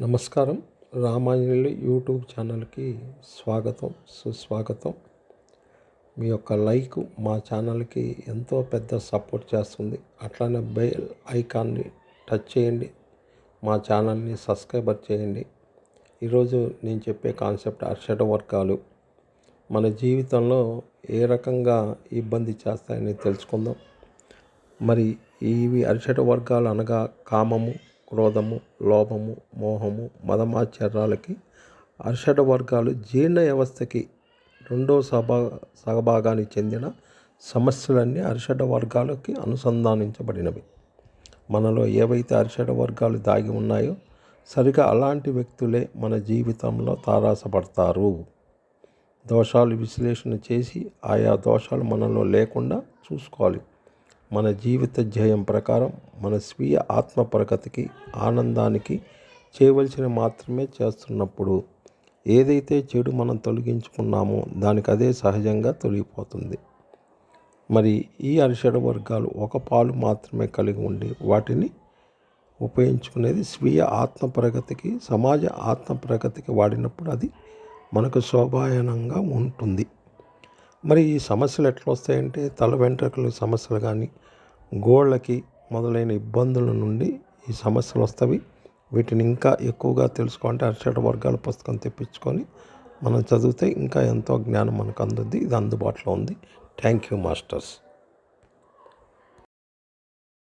నమస్కారం. రామాంజలి యూట్యూబ్ ఛానల్కి స్వాగతం సుస్వాగతం. మీ యొక్క లైక్ మా ఛానల్కి ఎంతో పెద్ద సపోర్ట్ చేస్తుంది. అట్లానే బెల్ ఐకాన్ని టచ్ చేయండి. మా ఛానల్ని సబ్స్క్రైబర్ చేయండి. ఈరోజు నేను చెప్పే కాన్సెప్ట్ అర్షట వర్గాలు. మన జీవితంలో ఏ రకంగా ఇబ్బంది చేస్తాయని తెలుసుకుందాం. మరి ఇవి అరిషట వర్గాలు అనగా కామము క్రోధము లోభము మోహము మదమాచర్యాలకి అర్షడ వర్గాలు జీర్ణ వ్యవస్థకి రెండో సభా సహభాగానికి చెందిన సమస్యలన్నీ అరిషడ వర్గాలకి అనుసంధానించబడినవి. మనలో ఏవైతే అరిషడ వర్గాలు దాగి ఉన్నాయో సరిగా అలాంటి వ్యక్తులే మన జీవితంలో తారాసపడతారు. దోషాలు విశ్లేషణ చేసి ఆయా దోషాలు మనలో లేకుండా చూసుకోవాలి. మన జీవిత ధ్యేయం ప్రకారం మన స్వీయ ఆత్మ ప్రగతికి ఆనందానికి చేయవలసిన మాత్రమే చేస్తున్నప్పుడు ఏదైతే చెడు మనం తొలగించుకున్నామో దానికి అదే సహజంగా తొలగిపోతుంది. మరి ఈ అరిషడ వర్గాలు ఒక పాలు మాత్రమే కలిగి ఉండి వాటిని ఉపయోగించుకునేది స్వీయ ఆత్మ ప్రగతికి సమాజ ఆత్మ ప్రగతికి వాడినప్పుడు అది మనకు శోభాయనంగా ఉంటుంది. మరి ఈ సమస్యలు ఎట్లా వస్తాయంటే తల వెంట్రుకల సమస్యలు కానీ గోళ్ళకి మొదలైన ఇబ్బందుల నుండి ఈ సమస్యలు వస్తాయి వీటిని ఇంకా ఎక్కువగా తెలుసుకోవాలంటే అరిషట వర్గాల పుస్తకం తెప్పించుకొని మనం చదివితే ఇంకా ఎంతో జ్ఞానం మనకు అందుద్ది ఇది అందుబాటులో ఉంది. Thank you masters.